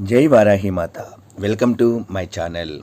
జై వారాహి మాత. Welcome to my channel.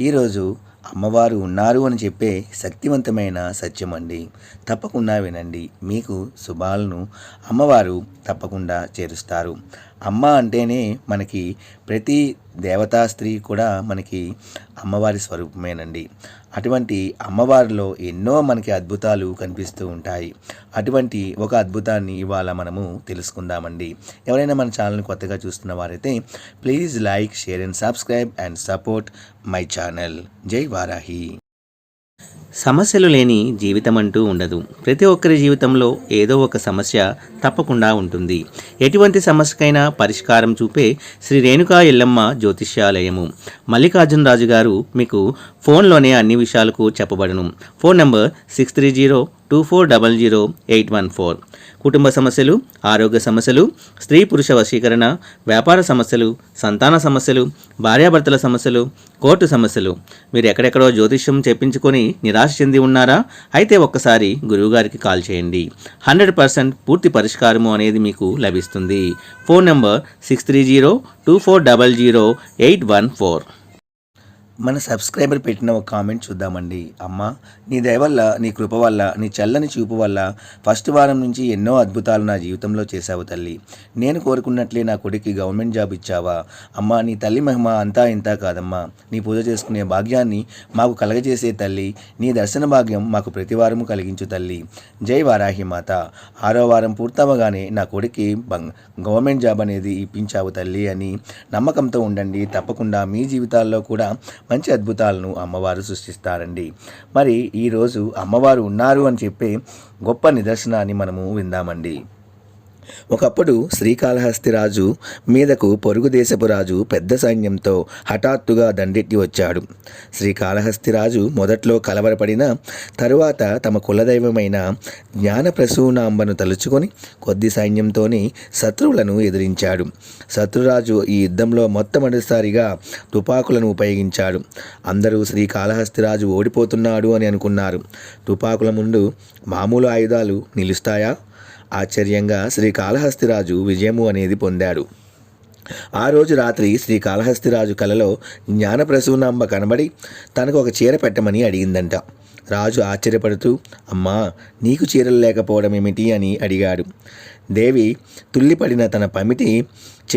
ఈరోజు అమ్మవారు ఉన్నారు అని చెప్పే శక్తివంతమైన సత్యం అండి. తప్పకుండా వినండి. మీకు శుభాలను అమ్మవారు తప్పకుండా చేరుస్తారు. అమ్మ అంటేనే మనకి ప్రతి దేవతా స్త్రీ కూడా మనకి అమ్మవారి స్వరూపమేనండి. అటువంటి అమ్మవారిలో ఎన్నో మనకి అద్భుతాలు కనిపిస్తూ ఉంటాయి. అటువంటి ఒక అద్భుతాన్ని ఇవాళ మనము తెలుసుకుందామండి. ఎవరైనా మన ఛానల్ని కొత్తగా చూస్తున్న వారైతే please like share and subscribe and support my channel. జై వారాహి. సమస్యలు లేని జీవితం అంటూ ఉండదు. ప్రతి ఒక్కరి జీవితంలో ఏదో ఒక సమస్య తప్పకుండా ఉంటుంది. ఎటువంటి సమస్యకైనా పరిష్కారం చూపే శ్రీ రేణుకా ఎల్లమ్మ జ్యోతిష్యాలయము. మల్లికార్జునరాజు గారు మీకు ఫోన్లోనే అన్ని విషయాలకు చెప్పబడను. Phone number six three zero two four double zero eight one four. కుటుంబ సమస్యలు ఆరోగ్య సమస్యలు స్త్రీ పురుష వశీకరణ వ్యాపార సమస్యలు సంతాన సమస్యలు భార్యాభర్తల సమస్యలు కోర్టు సమస్యలు. మీరు ఎక్కడెక్కడో జ్యోతిష్యం చెప్పించుకొని నిరాశ చెంది ఉన్నారా? అయితే ఒక్కసారి గురువుగారికి కాల్ చేయండి. హండ్రెడ్ పర్సెంట్ పూర్తి పరిష్కారము అనేది మీకు లభిస్తుంది. Phone number six three zero two four double zero eight one four. మన సబ్స్క్రైబర్ పెట్టిన ఒక కామెంట్ చూద్దామండి. అమ్మ నీ దయ వల్ల నీ కృప వల్ల నీ చల్లని చూపు వల్ల ఫస్ట్ వారం నుంచి ఎన్నో అద్భుతాలు నా జీవితంలో చేశావు తల్లి. నేను కోరుకున్నట్లే నా కొడుక్కి గవర్నమెంట్ జాబ్ ఇచ్చావా? అమ్మ నీ తల్లి మహిమ అంతా ఇంతా కాదమ్మా. నీ పూజ చేసుకునే భాగ్యాన్ని మాకు కలగజేసే తల్లి. నీ దర్శన భాగ్యం మాకు ప్రతి వారము కలిగించు తల్లి. జై వారాహి మాత. ఆరో వారం పూర్తవగానే నా కొడుక్కి బంగ్ గవర్నమెంట్ జాబ్ అనేది ఇప్పించావు తల్లి అని నమ్మకంతో ఉండండి. తప్పకుండా మీ జీవితాల్లో కూడా మంచి అద్భుతాలను అమ్మవారు సృష్టిస్తారండి. మరి ఈరోజు అమ్మవారు ఉన్నారు అని చెప్పే గొప్ప నిదర్శనాన్ని మనము విందామండి. ఒకప్పుడు శ్రీకాళహస్తి రాజు మీదకు పొరుగు దేశపు రాజు పెద్ద సైన్యంతో హఠాత్తుగా దండెట్టి వచ్చాడు. శ్రీకాళహస్తి రాజు మొదట్లో కలవరపడిన తరువాత తమ కులదైవమైన జ్ఞానప్రసూనాంబను తలుచుకొని కొద్ది సైన్యంతోని శత్రువులను ఎదిరించాడు. శత్రురాజు ఈ యుద్ధంలో మొట్టమొదటిసారిగా తుపాకులను ఉపయోగించాడు. అందరూ శ్రీకాళహస్తి రాజు ఓడిపోతున్నాడు అని అనుకున్నారు. తుపాకుల ముందు మామూలు ఆయుధాలు నిలుస్తాయా? ఆశ్చర్యంగా శ్రీకాళహస్తిరాజు విజయము అనేది పొందాడు. ఆ రోజు రాత్రి శ్రీకాళహస్తిరాజు కలలో జ్ఞానప్రసూనాంబ కనబడి తనకు ఒక చీర పెట్టమని అడిగిందంట. రాజు ఆశ్చర్యపడుతూ అమ్మా నీకు చీరలు లేకపోవడం ఏమిటి? అని అడిగాడు. దేవి తుల్లిపడిన తన పమిటి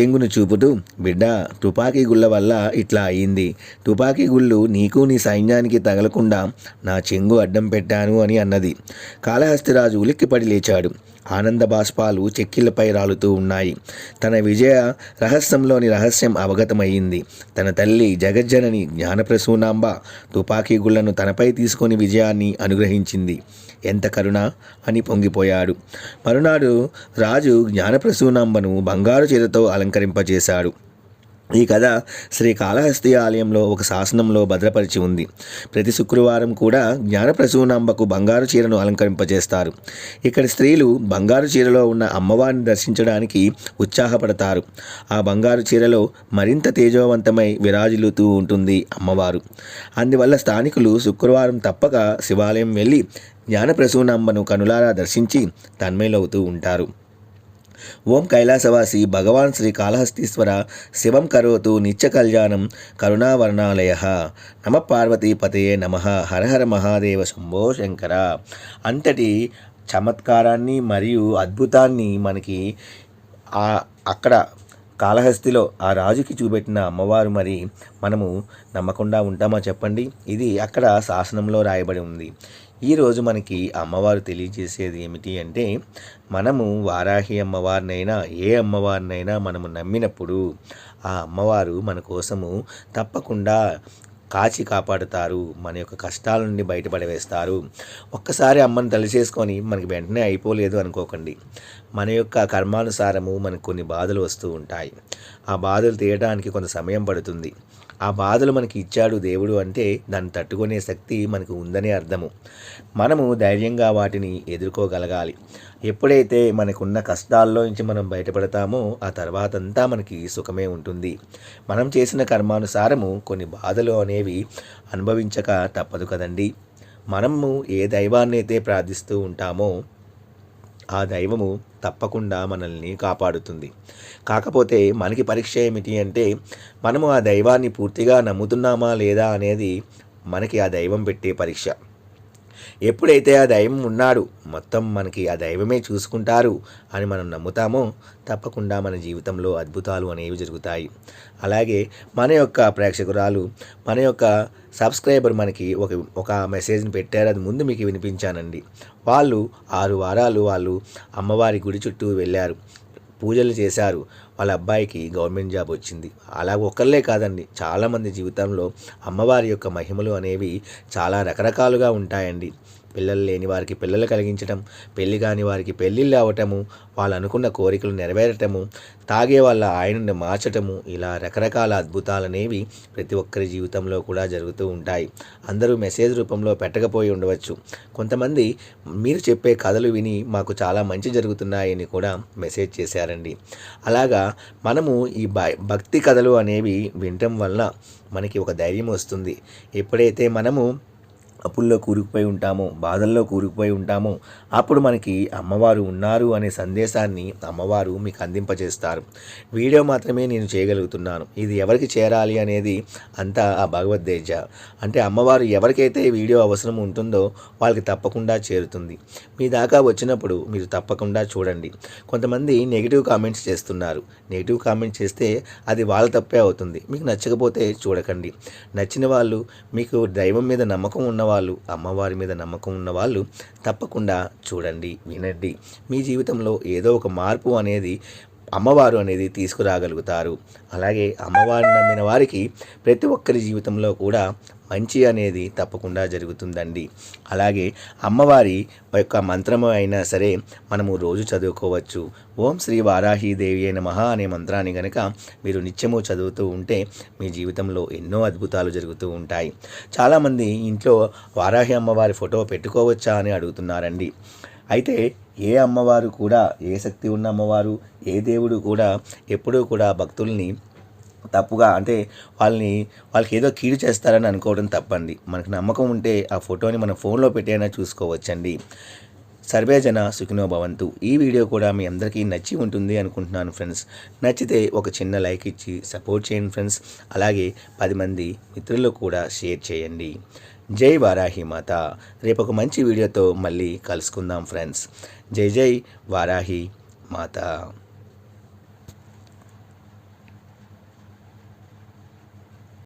చెంగును చూపుతూ బిడ్డ తుపాకీ గుళ్ళ వల్ల ఇట్లా అయింది. తుపాకీ గుళ్ళు నీకు నీ సైన్యానికి తగలకుండా నా చెంగు అడ్డం పెట్టాను అని అన్నది. కాళహస్తిరాజు ఉలిక్కిపడి లేచాడు. ఆనంద బాష్పాలు చెక్కిలపై రాలుతూ ఉన్నాయి. తన విజయ రహస్యంలోని రహస్యం అవగతమయ్యింది. తన తల్లి జగజ్జనని జ్ఞానప్రసూనాంబ తుపాకీ గుళ్ళను తనపై తీసుకొని విజయాన్ని అనుగ్రహించింది. ఎంత కరుణ! అని పొంగిపోయాడు. మరునాడు రాజు జ్ఞానప్రసూనాంబను బంగారు చీరతో అలంకరింపజేశాడు. ఈ కథ శ్రీ కాళహస్తి ఆలయంలో ఒక శాసనంలో భద్రపరిచి ఉంది. ప్రతి శుక్రవారం కూడా జ్ఞానప్రసూనాంబకు బంగారు చీరను అలంకరింపజేస్తారు. ఇక్కడ స్త్రీలు బంగారు చీరలో ఉన్న అమ్మవారిని దర్శించడానికి ఉత్సాహపడతారు. ఆ బంగారు చీరలో మరింత తేజోవంతమై విరాజిల్లుతూ ఉంటుంది అమ్మవారు. అందువల్ల స్థానికులు శుక్రవారం తప్పక శివాలయం వెళ్ళి జ్ఞానప్రసూనాంబను కనులారా దర్శించి తన్మయలవుతూ ఉంటారు. ఓం కైలాసవాసి భగవాన్ శ్రీ కాళహస్తీశ్వర శివం కరోతు నిత్య కళ్యాణం కరుణావర్ణాలయ. నమ పార్వతీపతయే నమ. హరహర మహాదేవ శంభో శంకర. అంతటి చమత్కారాన్ని మరియు అద్భుతాన్ని మనకి అక్కడ కాళహస్తిలో ఆ రాజుకి చూపెట్టిన అమ్మవారు మరి మనము నమ్మకుండా ఉంటామా చెప్పండి? ఇది అక్కడ శాసనంలో రాయబడి ఉంది. ఈరోజు మనకి అమ్మవారు తెలియజేసేది ఏమిటి అంటే మనము వారాహి అమ్మవారినైనా ఏ అమ్మవారినైనా మనము నమ్మినప్పుడు ఆ అమ్మవారు మన కోసము తప్పకుండా కాచి కాపాడుతారు మన యొక్క కష్టాల నుండి బయటపడవేస్తారు. ఒక్కసారి అమ్మని తలచేసుకొని మనకి వెంటనే అయిపోలేదు అనుకోకండి. మన యొక్క కర్మానుసారము మనకు కొన్ని బాధలు వస్తూ ఉంటాయి. ఆ బాధలు తీయడానికి కొంత సమయం పడుతుంది. ఆ బాధలు మనకి ఇచ్చాడు దేవుడు అంటే దాన్ని తట్టుకునే శక్తి మనకు ఉందని అర్థము. మనము ధైర్యంగా వాటిని ఎదుర్కోగలగాలి. ఎప్పుడైతే మనకున్న కష్టాల్లో నుంచి మనం బయటపడతామో ఆ తర్వాత అంతా మనకి సుఖమే ఉంటుంది. మనం చేసిన కర్మానుసారము కొన్ని బాధలు అనేవి అనుభవించక తప్పదు కదండి. మనము ఏ దైవాన్ని అయితే ప్రార్థిస్తూ ఉంటామో ఆ దైవము తప్పకుండా మనల్ని కాపాడుతుంది. కాకపోతే మనకి పరీక్ష ఏమిటి అంటే మనము ఆ దైవాన్ని పూర్తిగా నమ్ముతున్నామా లేదా అనేది మనకి ఆ దైవం పెట్టే పరీక్ష. ఎప్పుడైతే ఆ దైవం ఉన్నాడు మొత్తం మనకి ఆ దైవమే చూసుకుంటారు అని మనం నమ్ముతామో తప్పకుండా మన జీవితంలో అద్భుతాలు అనేవి జరుగుతాయి. అలాగే మన యొక్క ప్రేక్షకురాలు మన యొక్క సబ్స్క్రైబర్ మనకి ఒక ఒక మెసేజ్ని పెట్టారు. అది ముందు మీకు వినిపించానండి. వాళ్ళు ఆరు వారాలు వాళ్ళు అమ్మవారి గుడి చుట్టూ వెళ్ళారు. పూజలు చేశారు. వాళ్ళ అబ్బాయికి గవర్నమెంట్ జాబ్ వచ్చింది. అలా ఒకళ్ళే కాదండి. చాలామంది జీవితంలో అమ్మవారి యొక్క మహిమలు అనేవి చాలా రకరకాలుగా ఉంటాయండి. పిల్లలు లేని వారికి పిల్లలు కలిగించడం పెళ్ళి కాని వారికి పెళ్ళిళ్ళు అవ్వటము వాళ్ళు అనుకున్న కోరికలు నెరవేరటము తాగే వాళ్ళ ఆయనని మార్చటము ఇలా రకరకాల అద్భుతాలు అనేవి ప్రతి ఒక్కరి జీవితంలో కూడా జరుగుతూ ఉంటాయి. అందరూ మెసేజ్ రూపంలో పెట్టకపోయి ఉండవచ్చు. కొంతమంది మీరు చెప్పే కథలు విని మాకు చాలా మంచి జరుగుతున్నాయని కూడా మెసేజ్ చేశారండి. అలాగా మనము ఈ భ- భక్తి కథలు అనేవి వినటం వలన మనకి ఒక ధైర్యం వస్తుంది. ఎప్పుడైతే మనము అప్పుల్లో కూరుకుపోయి ఉంటామో బాధల్లో కూరుకుపోయి ఉంటామో. అప్పుడు మనకి అమ్మవారు ఉన్నారు అనే సందేశాన్ని అమ్మవారు మీకు అందింపజేస్తారు. వీడియో మాత్రమే నేను చేయగలుగుతున్నాను. ఇది ఎవరికి చేరాలి అనేది అంతా ఆ భగవద్దేజ అంటే అమ్మవారు ఎవరికైతే వీడియో అవసరం ఉంటుందో వాళ్ళకి తప్పకుండా చేరుతుంది. మీ దాకా వచ్చినప్పుడు మీరు తప్పకుండా చూడండి. కొంతమంది నెగిటివ్ కామెంట్స్ చేస్తున్నారు. నెగిటివ్ కామెంట్ చేస్తే అది వాళ్ళ తప్పే అవుతుంది. మీకు నచ్చకపోతే చూడకండి. నచ్చిన వాళ్ళు మీకు దైవం మీద నమ్మకం ఉన్నవాళ్ళు అమ్మవారి మీద నమ్మకం ఉన్నవాళ్ళు తప్పకుండా చూడండి వినండి. మీ జీవితంలో ఏదో ఒక మార్పు అనేది అమ్మవారు అనేది తీసుకురాగలుగుతారు. అలాగే అమ్మవారిని నమ్మిన వారికి ప్రతి ఒక్కరి జీవితంలో కూడా మంచి అనేది తప్పకుండా జరుగుతుందండి. అలాగే అమ్మవారి యొక్క మంత్రము అయినా సరే మనము రోజు చదువుకోవచ్చు. ఓం శ్రీ వారాహీదేవి అయిన మహా అనే మంత్రాన్ని గనక మీరు నిత్యము చదువుతూ ఉంటే మీ జీవితంలో ఎన్నో అద్భుతాలు జరుగుతూ ఉంటాయి. చాలామంది ఇంట్లో వారాహి అమ్మవారి ఫోటో పెట్టుకోవచ్చా అని అడుగుతున్నారండి. అయితే ఏ అమ్మవారు కూడా ఏ శక్తి ఉన్న అమ్మవారు ఏ దేవుడు కూడా ఎప్పుడూ కూడా భక్తుల్ని తప్పుగా అంటే వాళ్ళని వాళ్ళకి ఏదో కీడు చేస్తారని అనుకోవడం తప్పండి. మనకు నమ్మకం ఉంటే ఆ ఫోటోని మన ఫోన్లో పెట్టైనా చూసుకోవచ్చండి. సర్వే జన సుఖినో భవంతు. ఈ వీడియో కూడా మీ అందరికీ నచ్చి ఉంటుంది అనుకుంటున్నాను ఫ్రెండ్స్. నచ్చితే ఒక చిన్న లైక్ ఇచ్చి సపోర్ట్ చేయండి ఫ్రెండ్స్. అలాగే పది మంది మిత్రులకు కూడా షేర్ చేయండి. జై వారాహి మాత. రేపు ఒక మంచి వీడియోతో మళ్ళీ కలుసుకుందాం ఫ్రెండ్స్. జై జై వారాహి మాత.